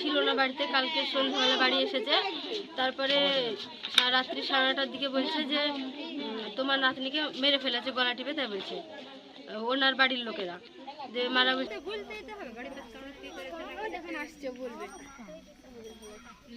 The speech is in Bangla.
ছিল না বাড়িতে, কালকে সন্ধ্যাবেলা বাড়ি এসেছে। তারপরে রাত্রি সাড়ে নটার দিকে বলছে যে তোমার নাতনিকে মেরে ফেলেছে, গলা টিপে, তাই বলছে। ওনার বাড়ির লোকেরা। যে মারা বলছে বলবে